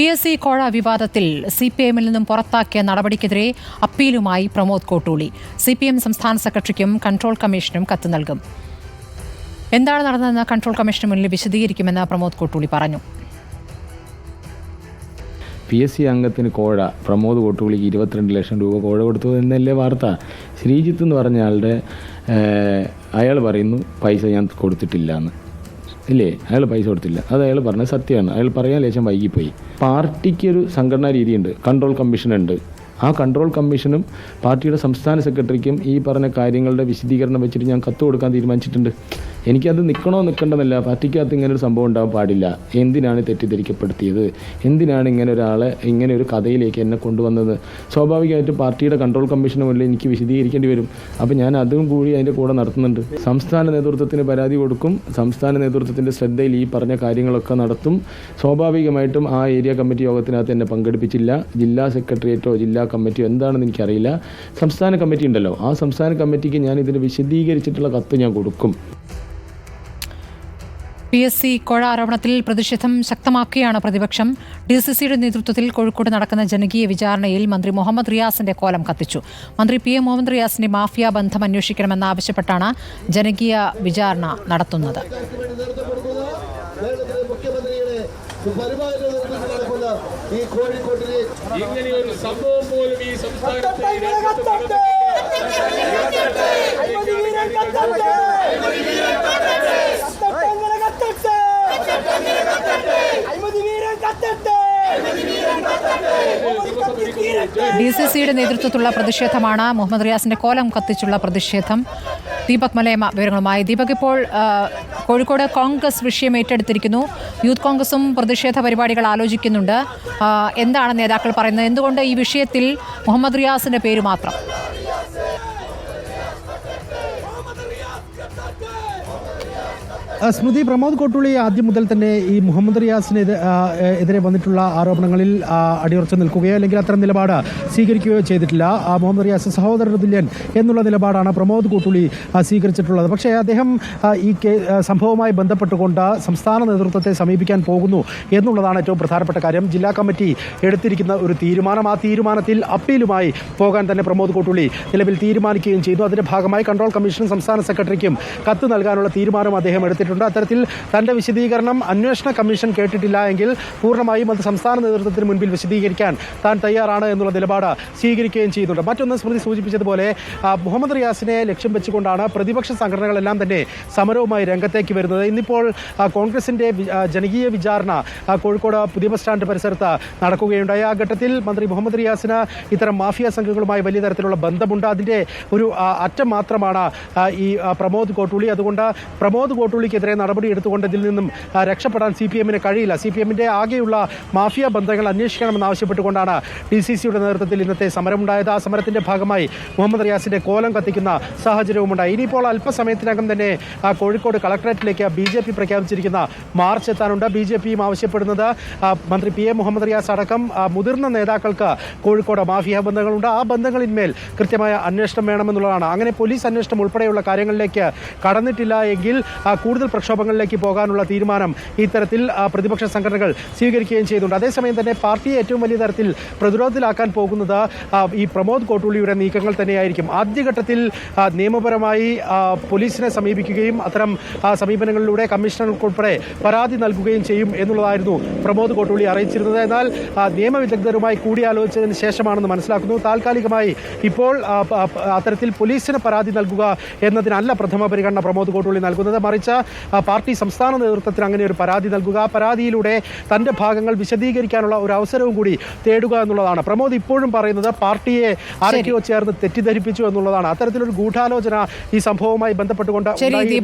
P S C കോഴ വിവാദത്തിൽ C P എമ്മിൽ നിന്നും പുറത്താക്കിയ നടപടിക്കെതിരെ അപ്പീലുമായി Pramod Kottooli. C P M സംസ്ഥാന സെക്രട്ടറിക്കും കൺട്രോൾ കമ്മീഷനും കത്ത് നൽകും. എന്താണ് നടന്നതെന്ന് കൺട്രോൾ കമ്മീഷന് മുന്നിൽ വിശദീകരിക്കുമെന്ന് പ്രമോദ് കോട്ടൂളി പറഞ്ഞു. പി എസ് സി അംഗത്തിന് കോഴ പ്രമോദ് കോട്ടുകുളിക്ക് ഇരുപത്തിരണ്ട് ലക്ഷം രൂപ കോഴ കൊടുത്തു എന്നല്ലേ വാർത്ത? ശ്രീജിത്ത് എന്ന് പറഞ്ഞ ആളുടെ അയാൾ പറയുന്നു പൈസ ഞാൻ കൊടുത്തിട്ടില്ല എന്ന് ഇല്ലേ? അയാൾ പൈസ കൊടുത്തില്ല. അത് അയാൾ പറഞ്ഞത് സത്യമാണ്. അയാൾ പറയാൻ ലേശം വൈകിപ്പോയി. പാർട്ടിക്കൊരു സംഘടനാ രീതിയുണ്ട്. കൺട്രോൾ കമ്മീഷൻ ഉണ്ട്. ആ കൺട്രോൾ കമ്മീഷനും പാർട്ടിയുടെ സംസ്ഥാന സെക്രട്ടറിക്കും ഈ പറഞ്ഞ കാര്യങ്ങളുടെ വിശദീകരണം വെച്ചിട്ട് ഞാൻ കത്ത് കൊടുക്കാൻ തീരുമാനിച്ചിട്ടുണ്ട്. എനിക്കത് നിൽക്കണോ നിൽക്കണ്ടെന്നല്ല പാർട്ടിക്കകത്ത് ഇങ്ങനെ ഒരു സംഭവം ഉണ്ടാകാൻ പാടില്ല. എന്തിനാണ് തെറ്റിദ്ധരിക്കപ്പെടുത്തിയത്? എന്തിനാണ് ഇങ്ങനെ ഒരാളെ ഇങ്ങനെ ഒരു കഥയിലേക്ക് എന്നെ കൊണ്ടുവന്നത്? സ്വാഭാവികമായിട്ടും പാർട്ടിയുടെ കൺട്രോൾ കമ്മീഷന് മുന്നിൽ എനിക്ക് വിശദീകരിക്കേണ്ടി വരും. അപ്പോൾ ഞാൻ അതും കൂടി അതിന്റെ കൂടെ നടത്തുന്നുണ്ട്. സംസ്ഥാന നേതൃത്വത്തിന് പരാതി കൊടുക്കും. സംസ്ഥാന നേതൃത്വത്തിന്റെ ശ്രദ്ധയിൽ ഈ പറഞ്ഞ കാര്യങ്ങളൊക്കെ നടത്തും. സ്വാഭാവികമായിട്ടും ആ ഏരിയ കമ്മിറ്റി യോഗത്തിനകത്ത് എന്നെ പങ്കെടുപ്പിച്ചില്ല. ജില്ലാ സെക്രട്ടേറിയറ്റോ ജില്ലാ കമ്മിറ്റിയോ എന്താണെന്ന് എനിക്കറിയില്ല. സംസ്ഥാന കമ്മിറ്റി ഉണ്ടല്ലോ. ആ സംസ്ഥാന കമ്മിറ്റിക്ക് ഞാൻ ഇതിന് വിശദീകരിച്ചിട്ടുള്ള കത്ത് ഞാൻ കൊടുക്കും. പി എസ് സി കോഴ ആരോപണത്തിൽ പ്രതിഷേധം ശക്തമാക്കുകയാണ് പ്രതിപക്ഷം. ഡി സി സിയുടെ നേതൃത്വത്തിൽ കോഴിക്കോട് നടക്കുന്ന ജനകീയ വിചാരണയിൽ മന്ത്രി മുഹമ്മദ് റിയാസിന്റെ കോലം കത്തിച്ചു. മന്ത്രി പി എ മുഹമ്മദ് റിയാസിന്റെ മാഫിയ ബന്ധം അന്വേഷിക്കണമെന്നാവശ്യപ്പെട്ടാണ് ജനകീയ വിചാരണ നടത്തുന്നത്. ഈ കോഴിക്കോട്ടിലെ സംഭവം പോലും ഈ സംസ്ഥാനത്ത് ഡി സി സിയുടെ നേതൃത്വത്തിലുള്ള പ്രതിഷേധമാണ് മുഹമ്മദ് റിയാസിന്റെ കോലം കത്തിച്ചുള്ള പ്രതിഷേധം. ദീപക് മലയമ്മ വിവരങ്ങളുമായി. ദീപക് ഇപ്പോൾ കോഴിക്കോട് കോൺഗ്രസ് വിഷയം ഏറ്റെടുത്തിരിക്കുന്നു. യൂത്ത് കോൺഗ്രസും പ്രതിഷേധ പരിപാടികൾ ആലോചിക്കുന്നുണ്ട്. എന്താണ് നേതാക്കൾ പറയുന്നത്? എന്തുകൊണ്ട് ഈ വിഷയത്തിൽ മുഹമ്മദ് റിയാസിന്റെ പേര് മാത്രം? സ്മൃതി പ്രമോദ് കോട്ടുള്ളി ആദ്യം മുതൽ തന്നെ ഈ മുഹമ്മദ് റിയാസിന് എതിരെ വന്നിട്ടുള്ള ആരോപണങ്ങളിൽ അടിയുറച്ചു നിൽക്കുകയോ അല്ലെങ്കിൽ അത്തരം നിലപാട് സ്വീകരിക്കുകയോ ചെയ്തിട്ടില്ല. മുഹമ്മദ് റിയാസ് സഹോദര തുല്യൻ എന്നുള്ള നിലപാടാണ് പ്രമോദ് കോട്ടുള്ളി സ്വീകരിച്ചിട്ടുള്ളത്. പക്ഷേ അദ്ദേഹം ഈ സംഭവവുമായി ബന്ധപ്പെട്ടുകൊണ്ട് സംസ്ഥാന നേതൃത്വത്തെ സമീപിക്കാൻ പോകുന്നു എന്നുള്ളതാണ് ഏറ്റവും പ്രധാനപ്പെട്ട കാര്യം. ജില്ലാ കമ്മിറ്റി എടുത്തിരിക്കുന്ന ഒരു തീരുമാനം ആ തീരുമാനത്തിൽ അപ്പീലുമായി പോകാൻ തന്നെ പ്രമോദ് കോട്ടുള്ളി നിലവിൽ തീരുമാനിക്കുകയും ചെയ്തു. അതിന്റെ ഭാഗമായി കൺട്രോൾ കമ്മീഷൻ സംസ്ഥാന സെക്രട്ടറിക്കും കത്ത് നൽകാനുള്ള തീരുമാനം അദ്ദേഹം എടുത്തിട്ടുണ്ട്. അത്തരത്തിൽ തന്റെ വിശദീകരണം അന്വേഷണ കമ്മീഷൻ കേട്ടിട്ടില്ല എങ്കിൽ പൂർണമായും അത് സംസ്ഥാന നേതൃത്വത്തിന് മുൻപിൽ വിശദീകരിക്കാൻ താൻ തയ്യാറാണ് എന്നുള്ള നിലപാട് സ്വീകരിക്കുകയും ചെയ്യുന്നുണ്ട്. മറ്റൊന്ന് സ്മൃതി സൂചിപ്പിച്ചതുപോലെ മുഹമ്മദ് റിയാസിനെ ലക്ഷ്യം വെച്ചുകൊണ്ടാണ് പ്രതിപക്ഷ സംഘടനകളെല്ലാം തന്നെ സമരവുമായി രംഗത്തേക്ക് വരുന്നത്. ഇന്നിപ്പോൾ കോൺഗ്രസിന്റെ ജനകീയ വിചാരണ കോഴിക്കോട് പുതിയ ബസ് സ്റ്റാൻഡ് പരിസരത്ത് നടക്കുകയുണ്ടായി. ആ ഘട്ടത്തിൽ മന്ത്രി മുഹമ്മദ് റിയാസിന് ഇത്തരം മാഫിയ സംഘങ്ങളുമായി വലിയ തരത്തിലുള്ള ബന്ധമുണ്ട്. അതിന്റെ ഒരു അറ്റം മാത്രമാണ് ഈ പ്രമോദ് കോട്ടൂളി അതുകൊണ്ട് പ്രമോദ് കോട്ടൂളിക്കെതിരെ നടപടി എടുത്തുകൊണ്ട് ഇതിൽ നിന്നും രക്ഷപ്പെടാൻ സി പി എമ്മിന് കഴിയില്ല. സി പി എമ്മിന്റെ ആകെയുള്ള മാഫിയ ബന്ധങ്ങൾ അന്വേഷിക്കണമെന്നാവശ്യപ്പെട്ടുകൊണ്ടാണ് ഡി സി സിയുടെ നേതൃത്വത്തിൽ ഇന്നത്തെ സമരമുണ്ടായത്. ആ സമരത്തിന്റെ ഭാഗമായി മുഹമ്മദ് റിയാസിന്റെ കോലം കത്തിക്കുന്ന സാഹചര്യവുമുണ്ടായി. ഇനിയിപ്പോൾ അല്പസമയത്തിനകം തന്നെ കോഴിക്കോട് കളക്ടറേറ്റിലേക്ക് ബി ജെ പി പ്രഖ്യാപിച്ചിരിക്കുന്ന മാർച്ച് എത്താനുണ്ട്. ബി ജെ പിയും ആവശ്യപ്പെടുന്നത് മന്ത്രി പി എ മുഹമ്മദ് റിയാസ് അടക്കം മുതിർന്ന നേതാക്കൾക്ക് കോഴിക്കോട് മാഫിയ ബന്ധങ്ങളുണ്ട്. ആ ബന്ധങ്ങളിന്മേൽ കൃത്യമായ അന്വേഷണം വേണമെന്നുള്ളതാണ്. അങ്ങനെ പോലീസ് അന്വേഷണം ഉൾപ്പെടെയുള്ള കാര്യങ്ങളിലേക്ക് കടന്നിട്ടില്ല എങ്കിൽ കൂടുതൽ പ്രക്ഷോഭങ്ങളിലേക്ക് പോകാനുള്ള തീരുമാനം ഇത്തരത്തിൽ പ്രതിപക്ഷ സംഘടനകൾ സ്വീകരിക്കുകയും ചെയ്തിട്ടുണ്ട് അതേസമയം തന്നെ പാർട്ടിയെ ഏറ്റവും വലിയ തരത്തിൽ പ്രതിരോധത്തിലാക്കാൻ പോകുന്നത് ഈ പ്രമോദ് കോട്ടൂളിയുടെ നീക്കങ്ങൾ തന്നെയായിരിക്കും. ആദ്യഘട്ടത്തിൽ നിയമപരമായി പോലീസിനെ സമീപിക്കുകയും അത്തരം സമീപനങ്ങളിലൂടെ കമ്മീഷണർക്കുൾപ്പെടെ പരാതി നൽകുകയും ചെയ്യും എന്നുള്ളതായിരുന്നു പ്രമോദ് കോട്ടൂളി അറിയിച്ചിരുന്നത്. എന്നാൽ നിയമവിദഗ്ധരുമായി കൂടിയാലോചിച്ചതിന് ശേഷമാണെന്ന് മനസ്സിലാക്കുന്നു. താൽക്കാലികമായി ഇപ്പോൾ അത്തരത്തിൽ പോലീസിന് പരാതി നൽകുക എന്നതിനല്ല പ്രഥമ പരിഗണന പ്രമോദ് കോട്ടൂളി നൽകുന്നത്. മറിച്ച് പാർട്ടി സംസ്ഥാന നേതൃത്വത്തിന് അങ്ങനെ ഒരു പരാതി നൽകുക. ആ പരാതിയിലൂടെ തന്റെ ഭാഗങ്ങൾ വിശദീകരിക്കാനുള്ള ഒരു അവസരവും കൂടി തേടുക എന്നുള്ളതാണ്. പ്രമോദ് ഇപ്പോഴും പറയുന്നത് പാർട്ടിയെ ആരൊക്കെയോ ചേർന്ന് തെറ്റിദ്ധരിപ്പിച്ചു എന്നുള്ളതാണ്. അത്തരത്തിലൊരു ഗൂഢാലോചന ഈ സംഭവവുമായി ബന്ധപ്പെട്ടുകൊണ്ട് ശരി